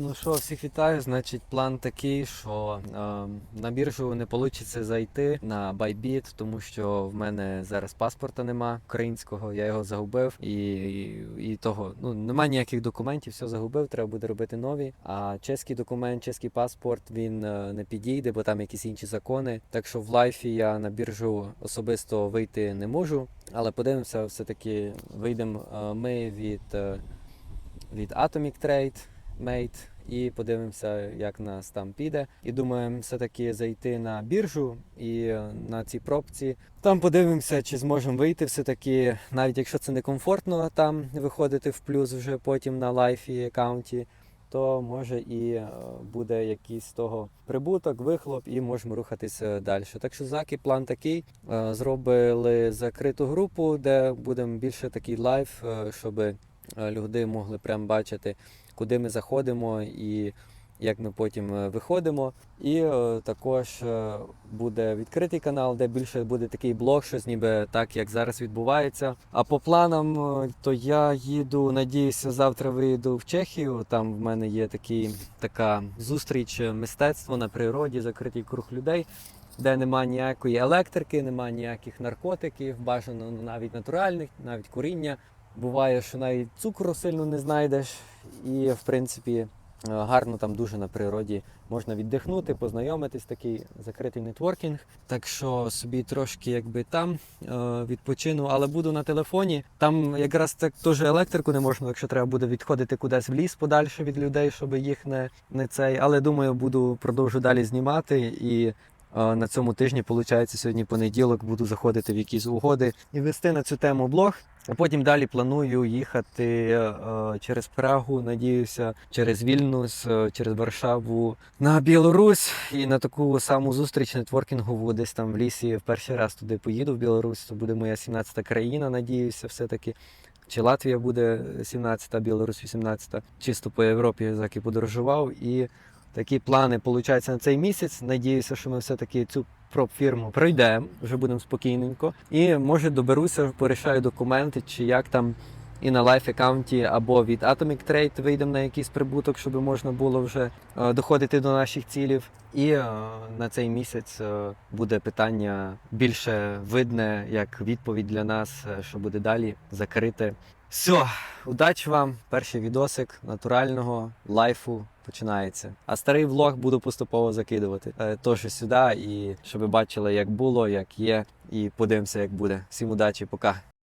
Ну що, всіх вітаю. Значить, план такий, що е, на біржу не вийде зайти на Bybit, тому що в мене зараз паспорта нема українського, я його загубив, і, і, і того ну нема ніяких документів, все загубив, треба буде робити нові. А чеський документ, чеський паспорт він е, не підійде, бо там якісь інші закони. Так що в лайфі я на біржу особисто вийти не можу. Але подивимося, все-таки вийдемо е, ми від, е, від Atomic Trade Mate і подивимося, як нас там піде. І думаємо все-таки зайти на біржу і е, на цій пробці. Там подивимося, чи зможемо вийти все-таки, навіть якщо це не комфортно там виходити в плюс вже потім на лайфі аккаунті. То може і е, буде якийсь того прибуток, вихлоп, і можемо рухатися далі. Так що заки план такий. Е, Зробили закриту групу, де будемо більше такий лайф, е, щоб е, люди могли прям бачити, куди ми заходимо і як ми потім е, виходимо. І е, також е, буде відкритий канал, де більше буде такий блог, щось ніби так, як зараз відбувається. А по планам, то я їду, надіюся, завтра виїду в Чехію. Там в мене є такий, така зустріч мистецтво на природі, закритий круг людей. Де нема ніякої електрики, нема ніяких наркотиків, бажано навіть натуральних, навіть куріння. Буває, що навіть цукру сильно не знайдеш, і в принципі е, гарно там дуже на природі можна віддихнути, познайомитись, такий закритий нетворкінг. Так що собі трошки якби там е, відпочину, але буду на телефоні. Там якраз так теж електрику не можна, якщо треба буде відходити кудись в ліс подальше від людей, щоб їх не, не цей. Але думаю, буду продовжу далі знімати і. Е, На цьому тижні, виходить, сьогодні понеділок, буду заходити в якісь угоди і вести на цю тему блог. А потім далі планую їхати е, через Прагу, надіюся, через Вільнюс, е, через Варшаву на Білорусь і на таку саму зустріч нетворкінгову, десь там в лісі. В перший раз туди поїду в Білорусь. Це буде моя 17-та країна, надіюся, все-таки. Чи Латвія буде 17-та, Білорусь 18-та. Чисто по Європі заки подорожував. І такі плани получаються на цей місяць. Надіюся, що ми все-таки цю проп-фірму пройдемо, вже будемо спокійненько. І може доберуся, порішаю документи, чи як там і на лайф аккаунті або від Atomic Trade вийдемо на якийсь прибуток, щоб можна було вже е, доходити до наших цілів. І е, на цей місяць е, буде питання більше видне, як відповідь для нас, що буде далі закрите. Все, удачі вам! Перший відосик натурального лайфу починається. А старий влог буду поступово закидувати. Е, Тож сюди, і щоб ви бачили, як було, як є, і подивимося, як буде. Всім удачі, пока.